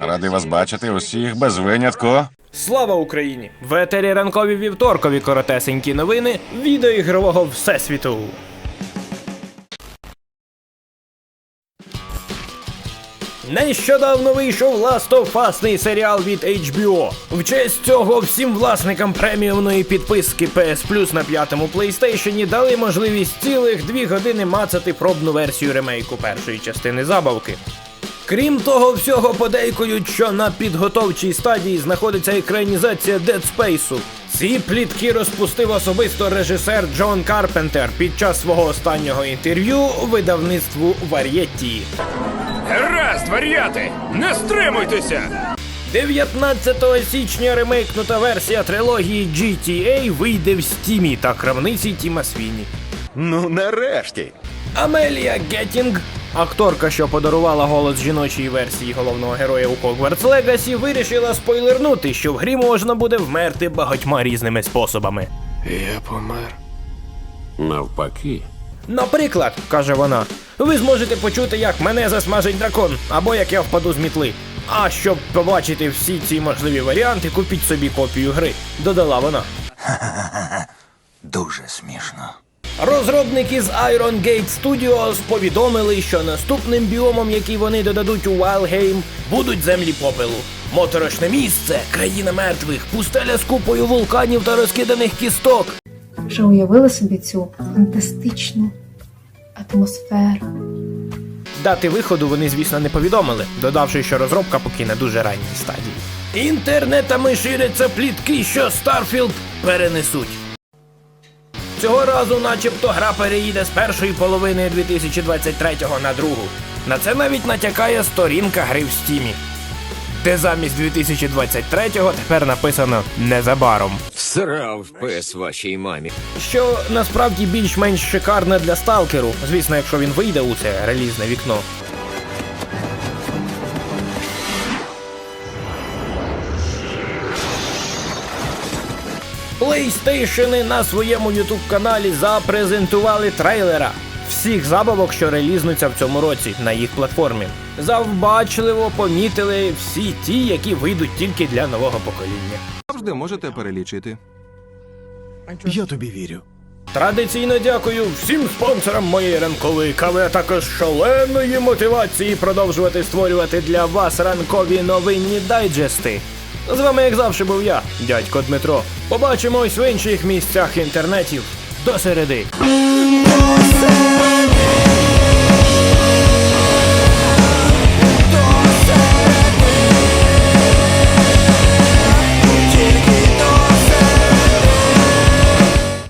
Радий вас бачити усіх без винятку. Слава Україні! В етері ранкові вівторкові коротесенькі новини відеоігрового всесвіту. Нещодавно вийшов Last of Us серіал від HBO. В честь цього всім власникам преміумної підписки PS Plus на п'ятому PlayStation дали можливість цілих дві години мацати пробну версію ремейку першої частини забавки. Крім того, всього подейкують, що на підготовчій стадії знаходиться екранізація Dead Space. Ці плітки розпустив особисто режисер Джон Карпентер під час свого останнього інтерв'ю видавництву Вар'єтті. Гаразд, вар'яти! Не стримуйтеся! 19 січня ремейкнута версія трилогії GTA вийде в стімі та крамниці Тіма Свіні. Ну, нарешті. Амелія Геттінг, акторка, що подарувала голос жіночої версії головного героя у Hogwarts Legacy, вирішила спойлернути, що в грі можна буде вмерти багатьма різними способами. Я помер. Навпаки, Наприклад, каже вона, ви зможете почути, як мене засмажить дракон, або як я впаду з мітли. А щоб побачити всі ці можливі варіанти, купіть собі копію гри, додала вона. Дуже смішно. Розробники з Iron Gate Studios повідомили, що наступним біомом, який вони додадуть у Вайлгейм, будуть землі попелу. Моторошне місце, країна мертвих, пустеля з купою вулканів та розкиданих кісток. Вже уявили собі цю фантастичну атмосферу. Дати виходу вони, звісно, не повідомили, додавши, що розробка поки на дуже ранній стадії. Інтернетами ширяться плітки, що Starfield перенесуть. Цього разу, начебто, гра переїде з першої половини 2023-го на другу. На це навіть натякає сторінка гри в стімі. Де замість 2023-го тепер написано незабаром. срав пес вашій мамі. Що насправді більш-менш шикарне для сталкеру, звісно, якщо він вийде у це релізне вікно. PlayStation на своєму YouTube каналі запрезентували трейлера всіх забавок, що релізнуться в цьому році на їх платформі. Завбачливо помітили всі ті, які вийдуть тільки для нового покоління. Завжди можете перелічити. Я тобі вірю. Традиційно дякую всім спонсорам моєї ранкової кави, а також шаленої мотивації продовжувати створювати для вас ранкові новинні дайджести. З вами, як завжди, був я, дядько Дмитро. Побачимось в інших місцях інтернетів. До середи.